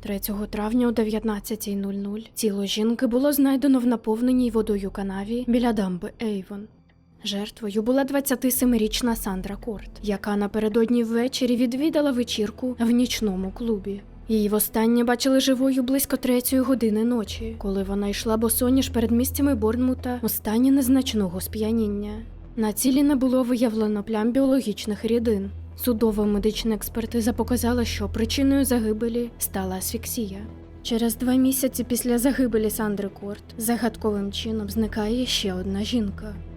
3 травня о 19.00 тіло жінки було знайдено в наповненій водою канаві біля дамби Ейвон. Жертвою була 27-річна Сандра Корт, яка напередодні ввечері відвідала вечірку в нічному клубі. Її востаннє бачили живою близько третьої години ночі, коли вона йшла босоніж перед місцями Борнмута у незначного сп'яніння. На тілі не було виявлено плям біологічних рідин. Судова медична експертиза показала, що причиною загибелі стала асфіксія. Через два місяці після загибелі Сандри Корт загадковим чином зникає ще одна жінка. –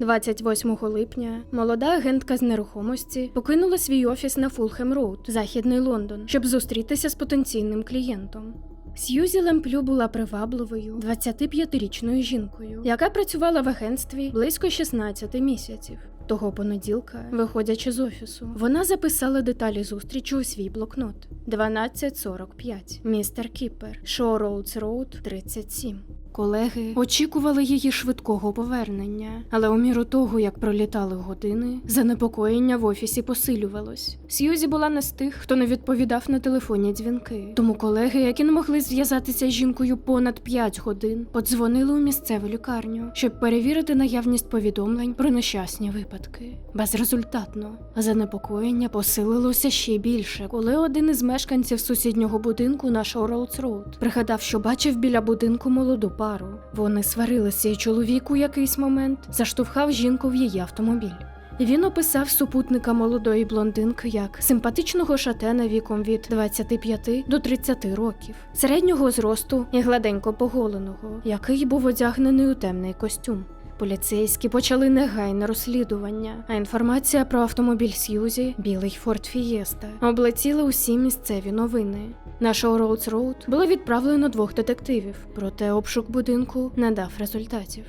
28 липня молода агентка з нерухомості покинула свій офіс на Фулхем Роуд, західний Лондон, щоб зустрітися з потенційним клієнтом. Сьюзі Лемплю була привабливою 25-річною жінкою, яка працювала в агентстві близько 16 місяців. Того понеділка, виходячи з офісу, вона записала деталі зустрічі у свій блокнот 12.45. Містер Кіпер, Шоу Роудс Роуд 37. Колеги очікували її швидкого повернення, але у міру того, як пролітали години, занепокоєння в офісі посилювалось. Сьюзі була не з тих, хто не відповідав на телефонні дзвінки. Тому колеги, які не могли зв'язатися з жінкою понад 5 годин, подзвонили у місцеву лікарню, щоб перевірити наявність повідомлень про нещасні випадки. Безрезультатно занепокоєння посилилося ще більше, коли один із мешканців сусіднього будинку на Шоуроудс Роуд пригадав, що бачив біля будинку молоду пару. Вони сварилися, і чоловік у якийсь момент заштовхав жінку в її автомобіль. Він описав супутника молодої блондинки як симпатичного шатена віком від 25 до 30 років, середнього зросту і гладенько поголеного, який був одягнений у темний костюм. Поліцейські почали негайне розслідування, а інформація про автомобіль Сьюзі, білий Форд Фієста, облетіла усі місцеві новини. На Шоуроудс Роуд було відправлено двох детективів, проте обшук будинку не дав результатів.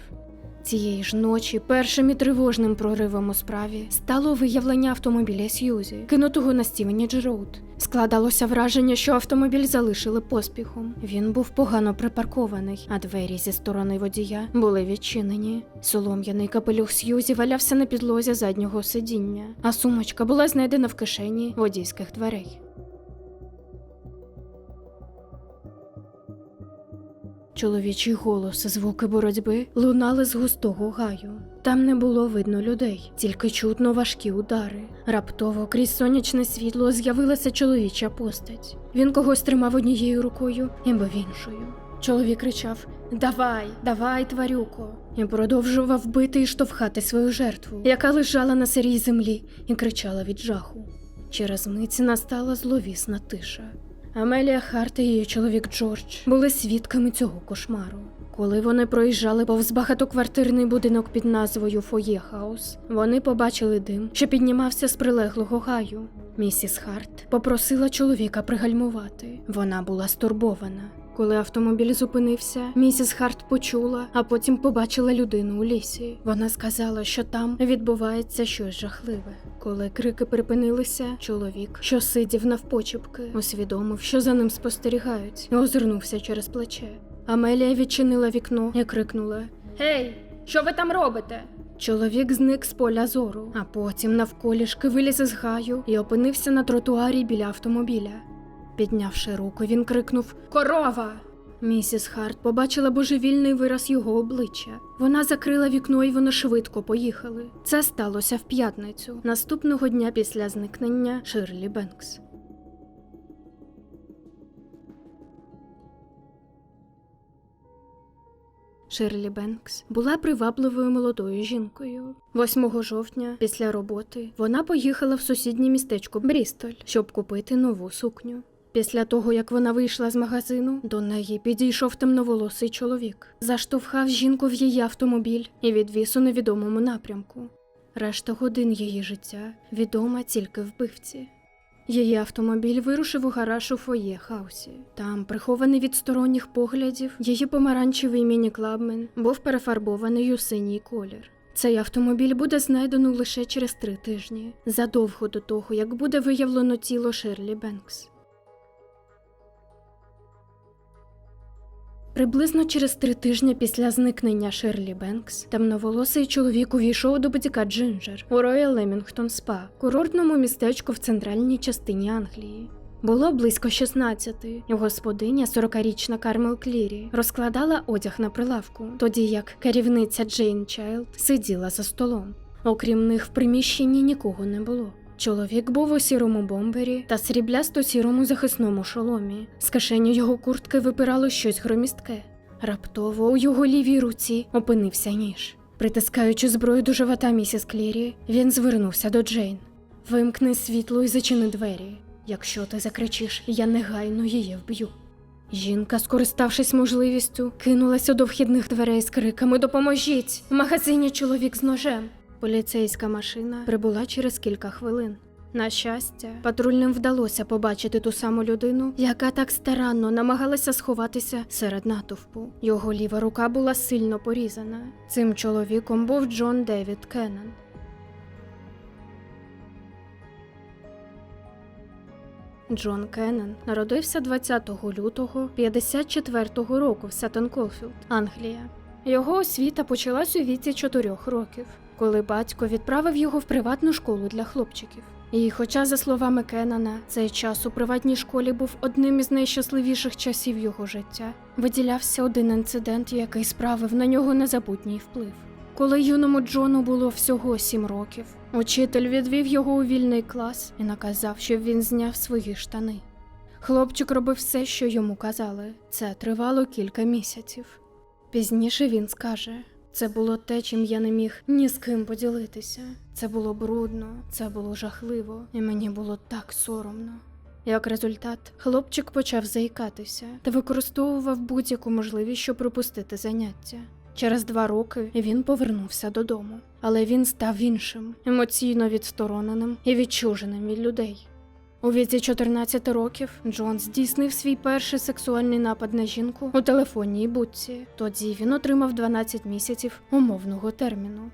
Цієї ж ночі першим і тривожним проривом у справі стало виявлення автомобіля Сьюзі, кинутого на Стівенідж Роуд. Складалося враження, що автомобіль залишили поспіхом. Він був погано припаркований, а двері зі сторони водія були відчинені. Солом'яний капелюх Сьюзі валявся на підлозі заднього сидіння, а сумочка була знайдена в кишені водійських дверей. Чоловічий голос, звуки боротьби лунали з густого гаю. Там не було видно людей, тільки чутно важкі удари. Раптово крізь сонячне світло з'явилася чоловіча постать. Він когось тримав однією рукою, ніби в іншою. Чоловік кричав: Давай, давай, тварюко! і продовжував бити і штовхати свою жертву, яка лежала на сирій землі і кричала від жаху. Через мить настала зловісна тиша. Амелія Харт і її чоловік Джордж були свідками цього кошмару. Коли вони проїжджали повз багатоквартирний будинок під назвою Фоє Хаус, вони побачили дим, що піднімався з прилеглого гаю. Місіс Харт попросила чоловіка пригальмувати. Вона була стурбована. Коли автомобіль зупинився, місіс Харт почула, а потім побачила людину у лісі. Вона сказала, що там відбувається щось жахливе. Коли крики припинилися, чоловік, що сидів навпочепки, усвідомив, що за ним спостерігають, і озирнувся через плече. Амелія відчинила вікно і крикнула: Гей, що ви там робите? Чоловік зник з поля зору, а потім навколішки виліз із гаю і опинився на тротуарі біля автомобіля. Піднявши руку, він крикнув Корова! Місіс Харт побачила божевільний вираз його обличчя. Вона закрила вікно і вони швидко поїхали. Це сталося в п'ятницю, наступного дня після зникнення Ширлі Бенкс. Ширлі Бенкс була привабливою молодою жінкою. 8 жовтня, після роботи, вона поїхала в сусіднє містечко Брістоль, щоб купити нову сукню. Після того, як вона вийшла з магазину, до неї підійшов темноволосий чоловік, заштовхав жінку в її автомобіль і відвіз у невідомому напрямку. Решта годин її життя відома тільки вбивці. Її автомобіль вирушив у гараж у фоє хаусі. Там, прихований від сторонніх поглядів, її помаранчевий міні-клабмен був перефарбований у синій колір. Цей автомобіль буде знайдено лише через три тижні, задовго до того, як буде виявлено тіло Ширлі Бенкс. Приблизно через три тижні після зникнення Ширлі Бенкс темноволосий чоловік увійшов до бутіка Джинджер у Роял Лемінгтон Спа, курортному містечку в центральній частині Англії. Було близько 16. Господиня, 40-річна Кармел Клірі, розкладала одяг на прилавку, тоді як керівниця Джейн Чайлд сиділа за столом. Окрім них, в приміщенні нікого не було. Чоловік був у сірому бомбері та сріблясто сірому захисному шоломі. З кишені його куртки випирало щось громістке. Раптово у його лівій руці опинився ніж. Притискаючи зброю до живота місіс Клірі, він звернувся до Джейн. Вимкни світло і зачини двері. Якщо ти закричиш, я негайно її вб'ю. Жінка, скориставшись можливістю, кинулася до вхідних дверей з криками Допоможіть! В магазині чоловік з ножем. Поліцейська машина прибула через кілька хвилин. На щастя, патрульним вдалося побачити ту саму людину, яка так старанно намагалася сховатися серед натовпу. Його ліва рука була сильно порізана. Цим чоловіком був Джон Девід Кеннон. Джон Кеннон народився 20 лютого 54-го року в Сеттон Колфілд, Англія. Його освіта почалась у віці 4 років, коли батько відправив його в приватну школу для хлопчиків. І, хоча, за словами Кеннона, цей час у приватній школі був одним із найщасливіших часів його життя, виділявся один інцидент, який справив на нього незабутній вплив. Коли юному Джону було всього сім років, учитель відвів його у вільний клас і наказав, щоб він зняв свої штани. Хлопчик робив все, що йому казали. Це тривало кілька місяців. Пізніше він скаже: це було те, чим я не міг ні з ким поділитися. Це було брудно, це було жахливо, і мені було так соромно. Як результат, хлопчик почав заїкатися та використовував будь-яку можливість, щоб пропустити заняття. Через два роки він повернувся додому, але він став іншим, емоційно відстороненим і відчуженим від людей. У віці 14 років Джон здійснив свій перший сексуальний напад на жінку у телефонній будці. Тоді він отримав 12 місяців умовного терміну.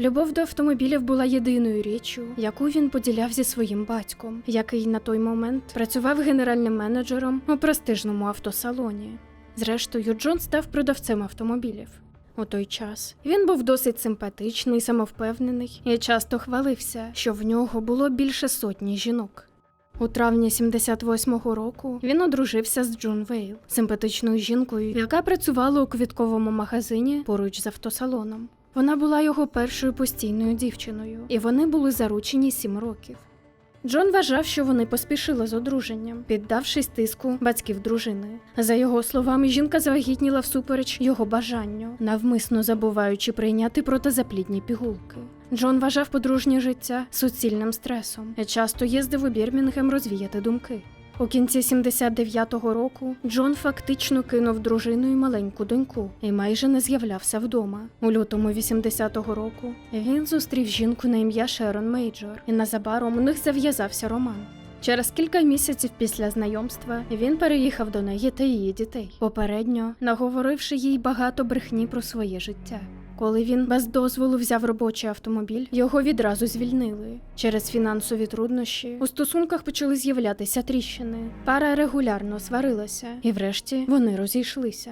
Любов до автомобілів була єдиною річчю, яку він поділяв зі своїм батьком, який на той момент працював генеральним менеджером у престижному автосалоні. Зрештою, Джон став продавцем автомобілів. У той час він був досить симпатичний, самовпевнений і часто хвалився, що в нього було більше сотні жінок. У травні 78-го року він одружився з Джун Вейл, симпатичною жінкою, яка працювала у квітковому магазині поруч з автосалоном. Вона була його першою постійною дівчиною, і вони були заручені сім років. Джон вважав, що вони поспішили з одруженням, піддавшись тиску батьків дружини. За його словами, жінка завагітніла всупереч його бажанню, навмисно забуваючи прийняти протизаплідні пігулки. Джон вважав подружнє життя суцільним стресом часто їздив у Бірмінгем розвіяти думки. У кінці 79-го року Джон фактично кинув дружину і маленьку доньку і майже не з'являвся вдома. У лютому 80-го року він зустрів жінку на ім'я Шерон Мейджор, і незабаром у них зав'язався роман. Через кілька місяців після знайомства він переїхав до неї та її дітей, попередньо наговоривши їй багато брехні про своє життя. Коли він без дозволу взяв робочий автомобіль, його відразу звільнили. Через фінансові труднощі у стосунках почали з'являтися тріщини. Пара регулярно сварилася, і врешті вони розійшлися.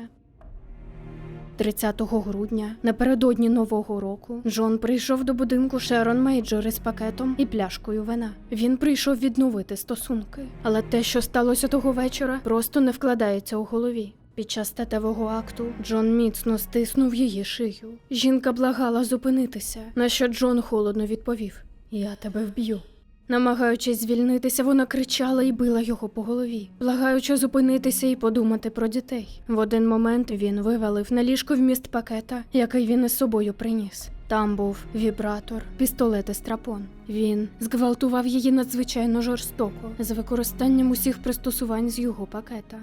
30 грудня, напередодні нового року, Джон прийшов до будинку Шерон Мейджор із пакетом і пляшкою вина. Він прийшов відновити стосунки, але те, що сталося того вечора, просто не вкладається у голові. Під час статевого акту Джон міцно стиснув її шию. Жінка благала зупинитися, на що Джон холодно відповів: Я тебе вб'ю. Намагаючись звільнитися, вона кричала і била його по голові, благаючи зупинитися і подумати про дітей. В один момент він вивалив на ліжко вміст пакета, який він із собою приніс. Там був вібратор, пістолет і страпон. Він зґвалтував її надзвичайно жорстоко з використанням усіх пристосувань з його пакета.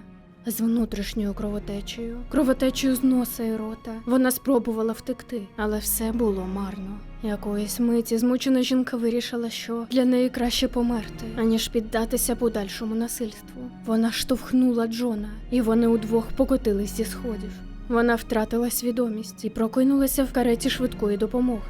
З внутрішньою кровотечею, кровотечею з носа і рота. Вона спробувала втекти, але все було марно. Якоїсь миті змучена жінка вирішила, що для неї краще померти, аніж піддатися подальшому насильству. Вона штовхнула Джона, і вони удвох покотились зі сходів. Вона втратила свідомість і прокинулася в кареті швидкої допомоги.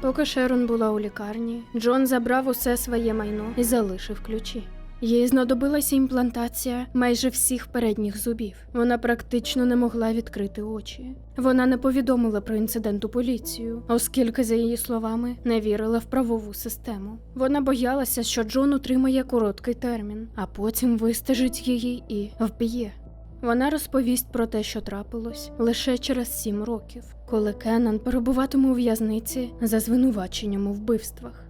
Поки Шерон була у лікарні, Джон забрав усе своє майно і залишив ключі. Їй знадобилася імплантація майже всіх передніх зубів. Вона практично не могла відкрити очі. Вона не повідомила про інцидент у поліцію, оскільки, за її словами, не вірила в правову систему. Вона боялася, що Джон утримає короткий термін, а потім вистежить її і вб'є. Вона розповість про те, що трапилось, лише через сім років, коли Кеннан перебуватиме у в'язниці за звинуваченням у вбивствах.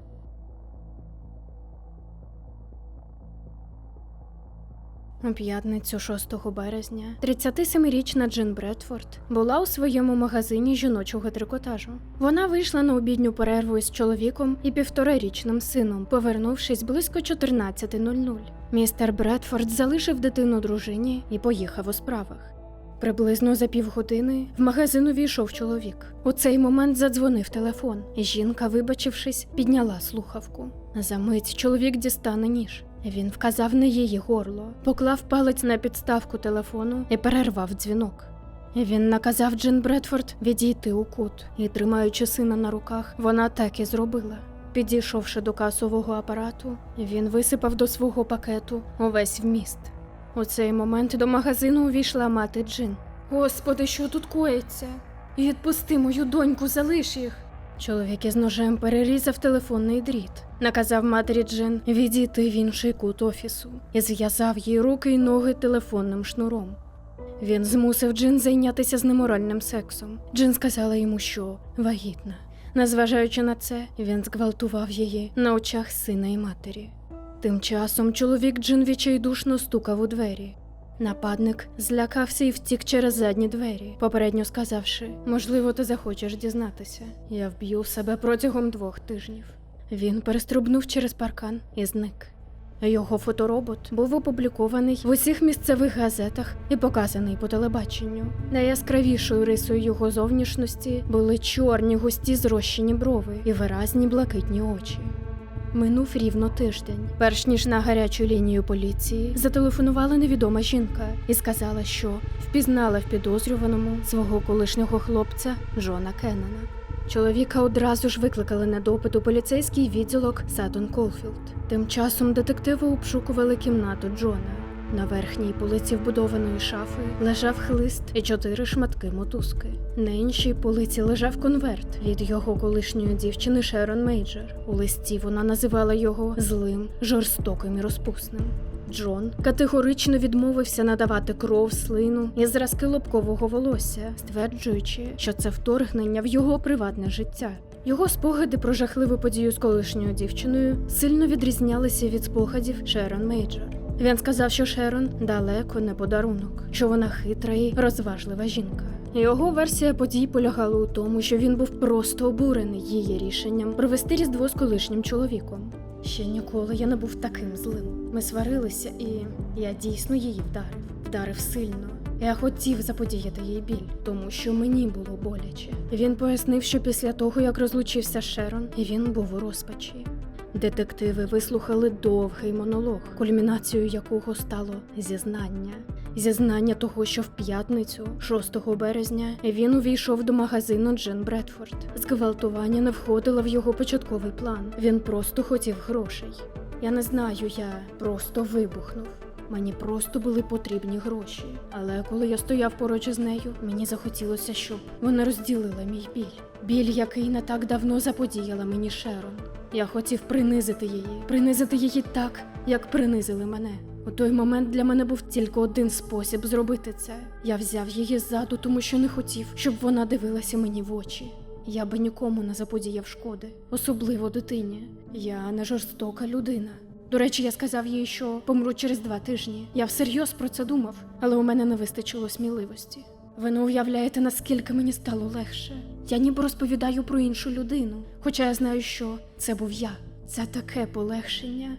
У п'ятницю 6 березня 37-річна Джин Бредфорд була у своєму магазині жіночого трикотажу. Вона вийшла на обідню перерву із чоловіком і півторарічним сином, повернувшись близько 14.00. Містер Бредфорд залишив дитину дружині і поїхав у справах. Приблизно за півгодини в магазин увійшов чоловік. У цей момент задзвонив телефон, і жінка, вибачившись, підняла слухавку. За мить чоловік дістане ніж. Він вказав на її горло, поклав палець на підставку телефону і перервав дзвінок. Він наказав Джин Бредфорд відійти у кут, і, тримаючи сина на руках, вона так і зробила. Підійшовши до касового апарату, він висипав до свого пакету увесь вміст. У цей момент до магазину увійшла мати Джин. Господи, що тут коїться? Відпусти мою доньку, залиш їх. Чоловік із ножем перерізав телефонний дріт, наказав матері Джин відійти в інший кут офісу і зв'язав їй руки й ноги телефонним шнуром. Він змусив Джин зайнятися з неморальним сексом. Джин сказала йому, що вагітна. Незважаючи на це, він зґвалтував її на очах сина і матері. Тим часом чоловік Джин відчайдушно стукав у двері. Нападник злякався і втік через задні двері, попередньо сказавши: можливо, ти захочеш дізнатися. Я вб'ю себе протягом двох тижнів. Він перестрибнув через паркан і зник. Його фоторобот був опублікований в усіх місцевих газетах і показаний по телебаченню. Найяскравішою рисою його зовнішності були чорні густі зрощені брови і виразні блакитні очі. Минув рівно тиждень. Перш ніж на гарячу лінію поліції зателефонувала невідома жінка і сказала, що впізнала в підозрюваному свого колишнього хлопця Джона Кеннена. Чоловіка одразу ж викликали на допит у поліцейський відділок Сатон Колфілд. Тим часом детективи обшукували кімнату Джона. На верхній полиці вбудованої шафи лежав хлист і чотири шматки мотузки. На іншій полиці лежав конверт від його колишньої дівчини Шерон Мейджер. У листі вона називала його злим, жорстоким і розпусним. Джон категорично відмовився надавати кров, слину і зразки лобкового волосся, стверджуючи, що це вторгнення в його приватне життя. Його спогади про жахливу подію з колишньою дівчиною сильно відрізнялися від спогадів Шерон Мейджор. Він сказав, що Шерон далеко не подарунок, що вона хитра і розважлива жінка. Його версія подій полягала у тому, що він був просто обурений її рішенням провести різдво з колишнім чоловіком. Ще ніколи я не був таким злим. Ми сварилися, і я дійсно її вдарив. Вдарив сильно. Я хотів заподіяти їй біль, тому що мені було боляче. Він пояснив, що після того, як розлучився з Шерон, він був у розпачі. Детективи вислухали довгий монолог, кульмінацією якого стало зізнання. Зізнання того, що в п'ятницю, 6 березня, він увійшов до магазину Джин Бредфорд. Зґвалтування не входило в його початковий план. Він просто хотів грошей. Я не знаю, я просто вибухнув. Мені просто були потрібні гроші. Але коли я стояв поруч із нею, мені захотілося, щоб вона розділила мій біль. Біль, який не так давно заподіяла мені Шерон. Я хотів принизити її, принизити її так, як принизили мене. У той момент для мене був тільки один спосіб зробити це. Я взяв її ззаду, тому що не хотів, щоб вона дивилася мені в очі. Я би нікому не заподіяв шкоди, особливо дитині. Я не жорстока людина. До речі, я сказав їй, що помру через два тижні. Я всерйоз про це думав, але у мене не вистачило сміливості. Ви не уявляєте, наскільки мені стало легше. Я ніби розповідаю про іншу людину, хоча я знаю, що це був я. Це таке полегшення.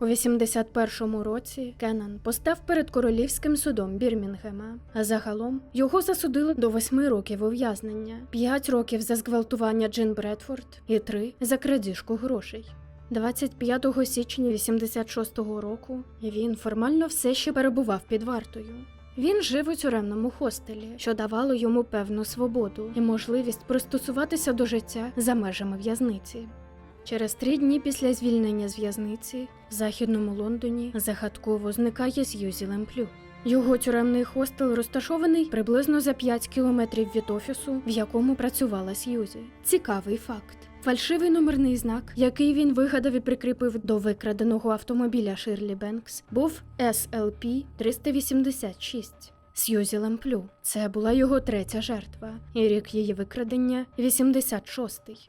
У 81-му році Кеннан постав перед королівським судом Бірмінгема, а загалом його засудили до восьми років ув'язнення, п'ять років за зґвалтування Джин Бредфорд і три за крадіжку грошей. 25 січня 86-го року він формально все ще перебував під вартою. Він жив у тюремному хостелі, що давало йому певну свободу і можливість пристосуватися до життя за межами в'язниці. Через три дні після звільнення з в'язниці в західному Лондоні загадково зникає Сьюзі Лемплю. Його тюремний хостел розташований приблизно за 5 кілометрів від офісу, в якому працювала Сьюзі. Цікавий факт. Фальшивий номерний знак, який він вигадав і прикріпив до викраденого автомобіля Ширлі Бенкс, був SLP 386. Сьюзі Ламплю. Це була його третя жертва, і рік її викрадення 86-й.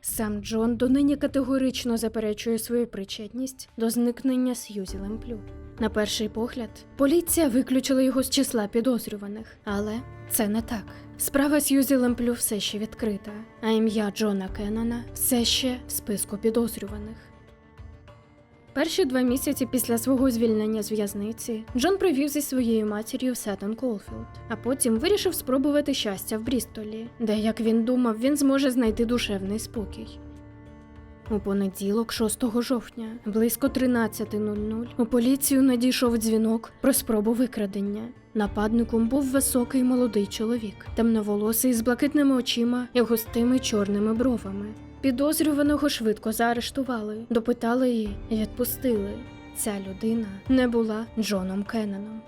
Сам Джон донині категорично заперечує свою причетність до зникнення Сьюзі Лемплю. На перший погляд, поліція виключила його з числа підозрюваних, але це не так. Справа Сьюзі Лемплю все ще відкрита, а ім'я Джона Кеннона все ще в списку підозрюваних. Перші два місяці після свого звільнення з в'язниці Джон провів зі своєю матір'ю в Сеттон Колфілд, а потім вирішив спробувати щастя в Брістолі, де, як він думав, він зможе знайти душевний спокій. У понеділок, 6 жовтня, близько 13.00, у поліцію надійшов дзвінок про спробу викрадення. Нападником був високий молодий чоловік, темноволосий з блакитними очима і густими чорними бровами. Підозрюваного швидко заарештували, допитали її і відпустили. Ця людина не була Джоном Кенноном.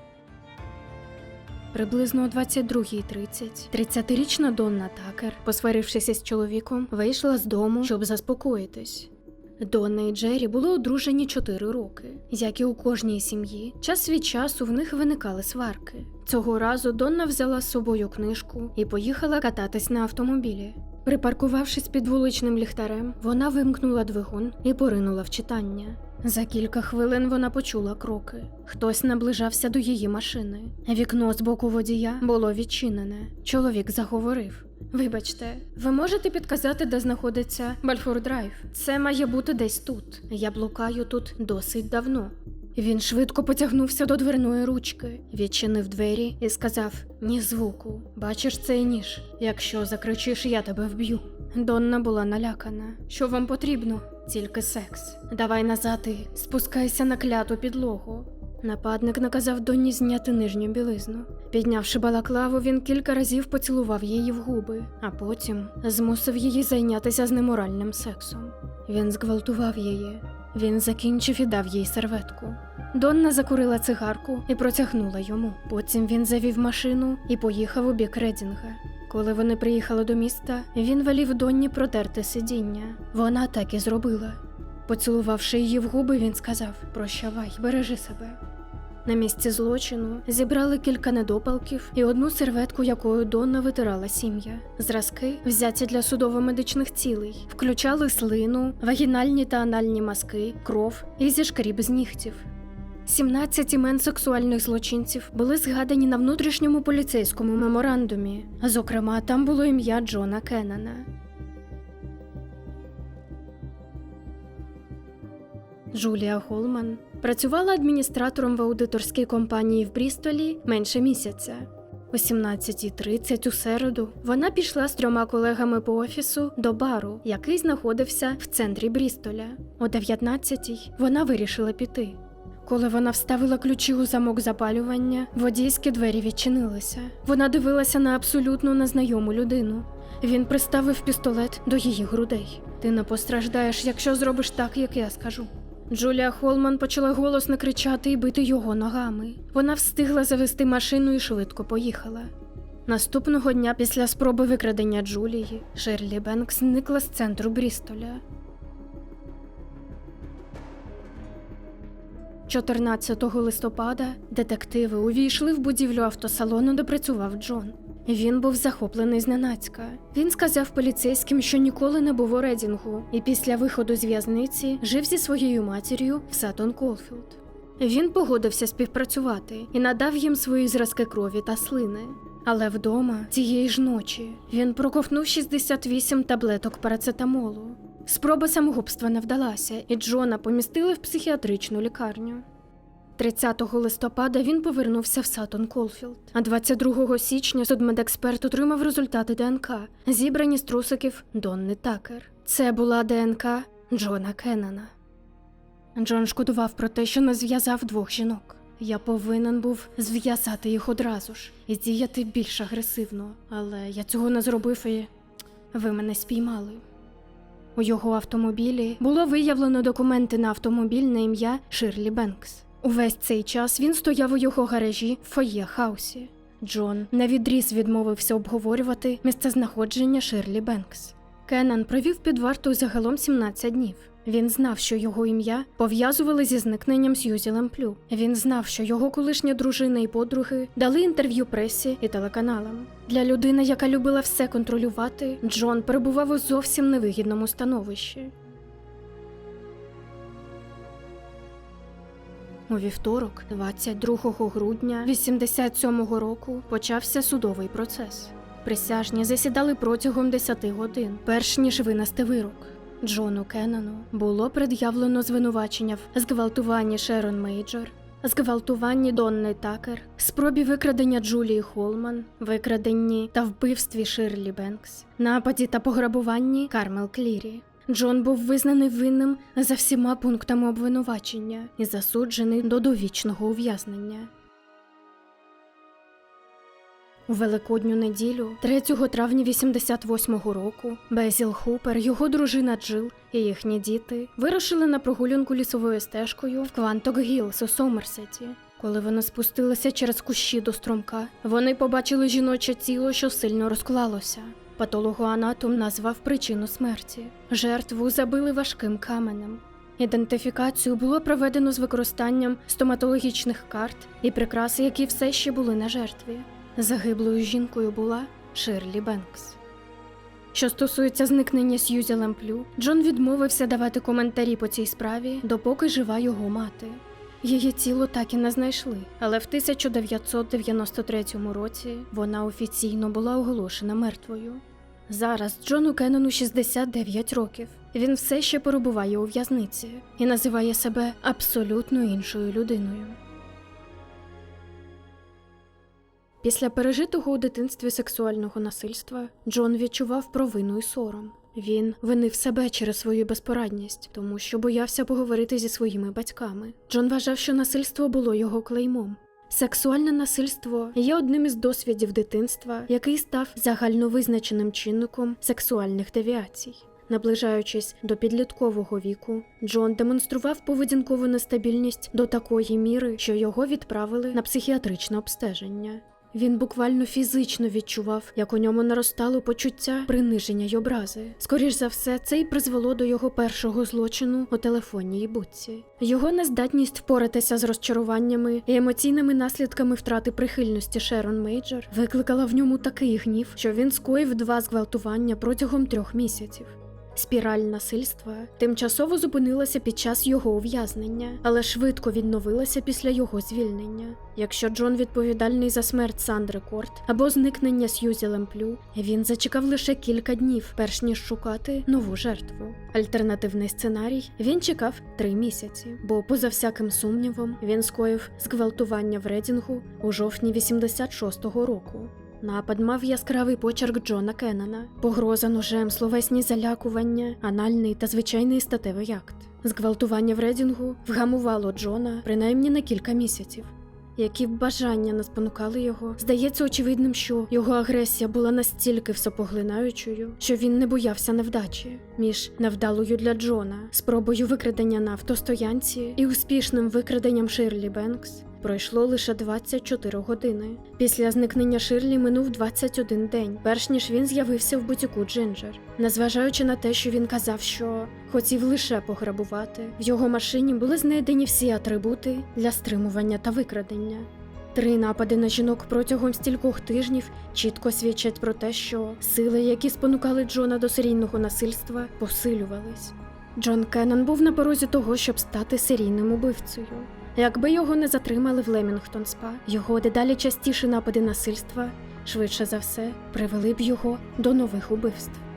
Приблизно о 22.30 30-річна Донна Такер, посварившися з чоловіком, вийшла з дому, щоб заспокоїтись. Донна і Джері були одружені 4 роки. Як і у кожній сім'ї, час від часу в них виникали сварки. Цього разу Донна взяла з собою книжку і поїхала кататись на автомобілі. Припаркувавшись під вуличним ліхтарем, вона вимкнула двигун і поринула в читання. За кілька хвилин вона почула кроки. Хтось наближався до її машини. Вікно з боку водія було відчинене. Чоловік заговорив. Вибачте, ви можете підказати, де знаходиться Бальфур Драйв? Це має бути десь тут. Я блукаю тут досить давно. Він швидко потягнувся до дверної ручки, відчинив двері і сказав: Ні звуку, бачиш цей ніж. Якщо закричиш, я тебе вб'ю. Донна була налякана. Що вам потрібно? Тільки секс. Давай назад і спускайся на кляту підлогу. Нападник наказав Донні зняти нижню білизну. Піднявши балаклаву, він кілька разів поцілував її в губи, а потім змусив її зайнятися з неморальним сексом. Він зґвалтував її. Він закінчив і дав їй серветку. Донна закурила цигарку і протягнула йому. Потім він завів машину і поїхав у бік Редінга. Коли вони приїхали до міста, він велів Донні протерти сидіння. Вона так і зробила. Поцілувавши її в губи, він сказав: Прощавай, бережи себе. На місці злочину зібрали кілька недопалків і одну серветку, якою Донна витирала сім'я. Зразки, взяті для судово-медичних цілей, включали слину, вагінальні та анальні маски, кров і зішкріб з нігтів. 17 імен сексуальних злочинців були згадані на внутрішньому поліцейському меморандумі. Зокрема, там було ім'я Джона Кеннана. Джулія Холман працювала адміністратором в аудиторській компанії в Брістолі менше місяця. О 17.30 у середу вона пішла з трьома колегами по офісу до бару, який знаходився в центрі Брістоля. О 19.00 вона вирішила піти. Коли вона вставила ключі у замок запалювання, водійські двері відчинилися. Вона дивилася на абсолютно незнайому людину. Він приставив пістолет до її грудей. Ти не постраждаєш, якщо зробиш так, як я скажу. Джулія Холман почала голосно кричати і бити його ногами. Вона встигла завести машину і швидко поїхала. Наступного дня після спроби викрадення Джулії Шерлі Бенкс зникла з центру Брістоля. 14 листопада детективи увійшли в будівлю автосалону, де працював Джон. Він був захоплений зненацька. Він сказав поліцейським, що ніколи не був у Редінгу, і після виходу з в'язниці жив зі своєю матір'ю в Сатон Колфілд. Він погодився співпрацювати і надав їм свої зразки крові та слини. Але вдома цієї ж ночі він проковтнув 68 таблеток парацетамолу. Спроба самогубства не вдалася, і Джона помістили в психіатричну лікарню. 30 листопада він повернувся в Сатон Колфілд, а 22 січня судмедексперт отримав результати ДНК, зібрані з трусиків Донни Такер. Це була ДНК Джона Кеннона. Джон шкодував про те, що не зв'язав двох жінок. Я повинен був зв'язати їх одразу ж і діяти більш агресивно, але я цього не зробив і ви мене спіймали. У його автомобілі було виявлено документи на автомобіль на ім'я Ширлі Бенкс. Увесь цей час він стояв у його гаражі в фоє хаусі. Джон навідріз відмовився обговорювати місцезнаходження Ширлі Бенкс. Кеннан провів під вартою загалом 17 днів. Він знав, що його ім'я пов'язували зі зникненням Сьюзі Лемплю. Він знав, що його колишня дружина і подруги дали інтерв'ю пресі і телеканалам. Для людини, яка любила все контролювати, Джон перебував у зовсім невигідному становищі. У вівторок, 22 грудня 87-го року, почався судовий процес. Присяжні засідали протягом 10 годин, перш ніж винести вирок. Джону Кеннону було пред'явлено звинувачення в зґвалтуванні Шерон Мейджор, зґвалтуванні Донни Такер, спробі викрадення Джулії Холман, викраденні та вбивстві Ширлі Бенкс, нападі та пограбуванні Кармел Клірі. Джон був визнаний винним за всіма пунктами обвинувачення і засуджений до довічного ув'язнення. У великодню неділю, 3 травня 88-го року, Безіл Хупер, його дружина Джил і їхні діти вирушили на прогулянку лісовою стежкою в Кванток Гілс у Сомерсеті. Коли вони спустилися через кущі до струмка, вони побачили жіноче тіло, що сильно розклалося. Патологоанатом назвав причину смерті. Жертву забили важким каменем. Ідентифікацію було проведено з використанням стоматологічних карт і прикраси, які все ще були на жертві. Загиблою жінкою була Ширлі Бенкс. Що стосується зникнення Сьюзі Лемплю, Джон відмовився давати коментарі по цій справі, допоки жива його мати. Її тіло так і не знайшли, але в 1993 році вона офіційно була оголошена мертвою. Зараз Джону Кеннону 69 років. Він все ще перебуває у в'язниці і називає себе абсолютно іншою людиною. Після пережитого у дитинстві сексуального насильства Джон відчував провину і сором. Він винив себе через свою безпорадність, тому що боявся поговорити зі своїми батьками. Джон вважав, що насильство було його клеймом. Сексуальне насильство є одним із досвідів дитинства, який став загальновизначеним чинником сексуальних девіацій. Наближаючись до підліткового віку, Джон демонстрував поведінкову нестабільність до такої міри, що його відправили на психіатричне обстеження. Він буквально фізично відчував, як у ньому наростало почуття приниження й образи. Скоріш за все, це й призвело до його першого злочину у телефонній будці. Його нездатність впоратися з розчаруваннями і емоційними наслідками втрати прихильності Шерон Мейджор викликала в ньому такий гнів, що він скоїв два зґвалтування протягом трьох місяців. Спіраль насильства тимчасово зупинилася під час його ув'язнення, але швидко відновилася після його звільнення. Якщо Джон відповідальний за смерть Сандри Корт або зникнення Сьюзі Лемплю, він зачекав лише кілька днів, перш ніж шукати нову жертву. Альтернативний сценарій він чекав три місяці, бо, поза всяким сумнівом, він скоїв зґвалтування в Редінгу у жовтні 86-го року. Напад мав яскравий почерк Джона Кеннона, погроза ножем, словесні залякування, анальний та звичайний статевий акт. Зґвалтування в Редінгу вгамувало Джона принаймні на кілька місяців. Які б бажання не спонукали його, здається очевидним, що його агресія була настільки всепоглинаючою, що він не боявся невдачі між невдалою для Джона, спробою викрадення на автостоянці і успішним викраденням Ширлі Бенкс. Пройшло лише 24 години. Після зникнення Ширлі минув 21 день, перш ніж він з'явився в бутіку Джинджер. Незважаючи на те, що він казав, що хотів лише пограбувати, в його машині були знайдені всі атрибути для стримування та викрадення. Три напади на жінок протягом стількох тижнів чітко свідчать про те, що сили, які спонукали Джона до серійного насильства, посилювались. Джон Кеннон був на порозі того, щоб стати серійним убивцею. Якби його не затримали в Лемінгтон Спа, його дедалі частіші напади насильства, швидше за все, привели б його до нових убивств.